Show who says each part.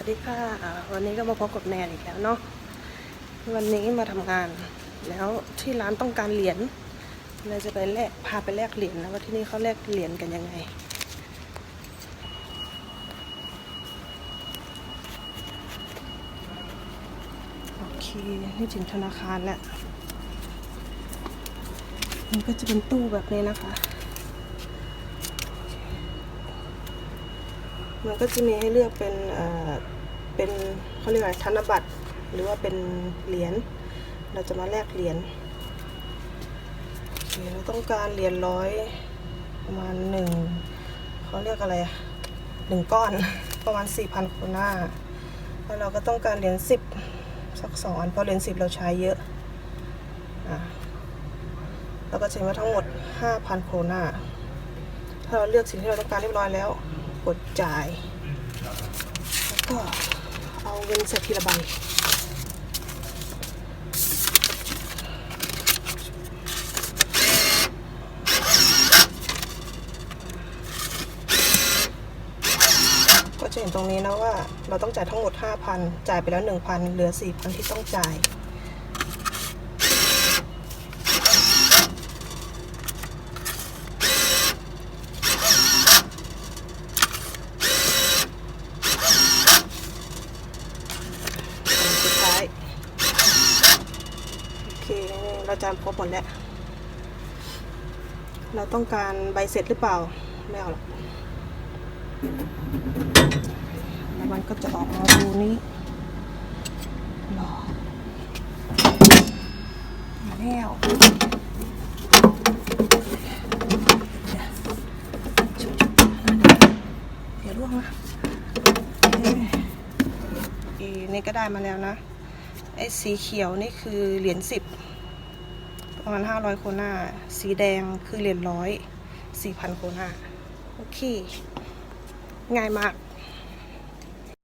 Speaker 1: วัสดีค่ะ วันนี้ก็มาพบกับแนนอีกแล้วเนาะวันนี้มาทำงาน แล้วที่ร้านต้องการเหรียญเราจะไปแลกพาไปแลกเหรียญนะว่าที่นี่เขาแลกเหรียญกันยังไง โอเคนี่ถึงธนาคารแล้วมันก็จะเป็นตู้แบบนี้นะคะ มันก็จะมีให้เลือกเป็นเอ่อเป็นเขาเรียกอะไรธนบัตร หรือว่าเป็นเหรียญเราจะมาแลกเหรียญเราต้องการเหรียญร้อยประมาณหนึ่งเขาเรียกอะไรอะหนึ่งก้อนประมาณสี่พันโคน่าแล้วเราก็ต้องการเหรียญสิบสักสองอันเพราะเหรียญสิบเราใช้เยอะอะเราก็จะเห็นว่าทั้งหมดห้าพันโคน่าถ้าเราเลือกสิ่งที่เราต้องการเรียบร้อยแล้ว กดจ่าย แล้วก็เอาเงินใส่ทีละใบก็จะเห็นตรงนี้นะว่าเราต้องจ่ายทั้งหมด 5,000 จ่ายไปแล้ว 1,000 เหลือ 4,000 ที่ต้องจ่าย อันสุดท้าย โอเค เราจำครบหมดแล้ว เราต้องการใบเสร็จหรือเปล่า ไม่เอาหรอกแล้วมันก็จะออกมาดูนี้รอมาแล้วเดี๋ยวล่วงนะเอ้ยนี่ก็ได้มาแล้วนะ ไอ้สีเขียวนี่คือเหรียญสิบ ประมาณห้าร้อยโคนาสีแดงคือเหรียญร้อยสี่พันโคนาโอเค ง่ายมาก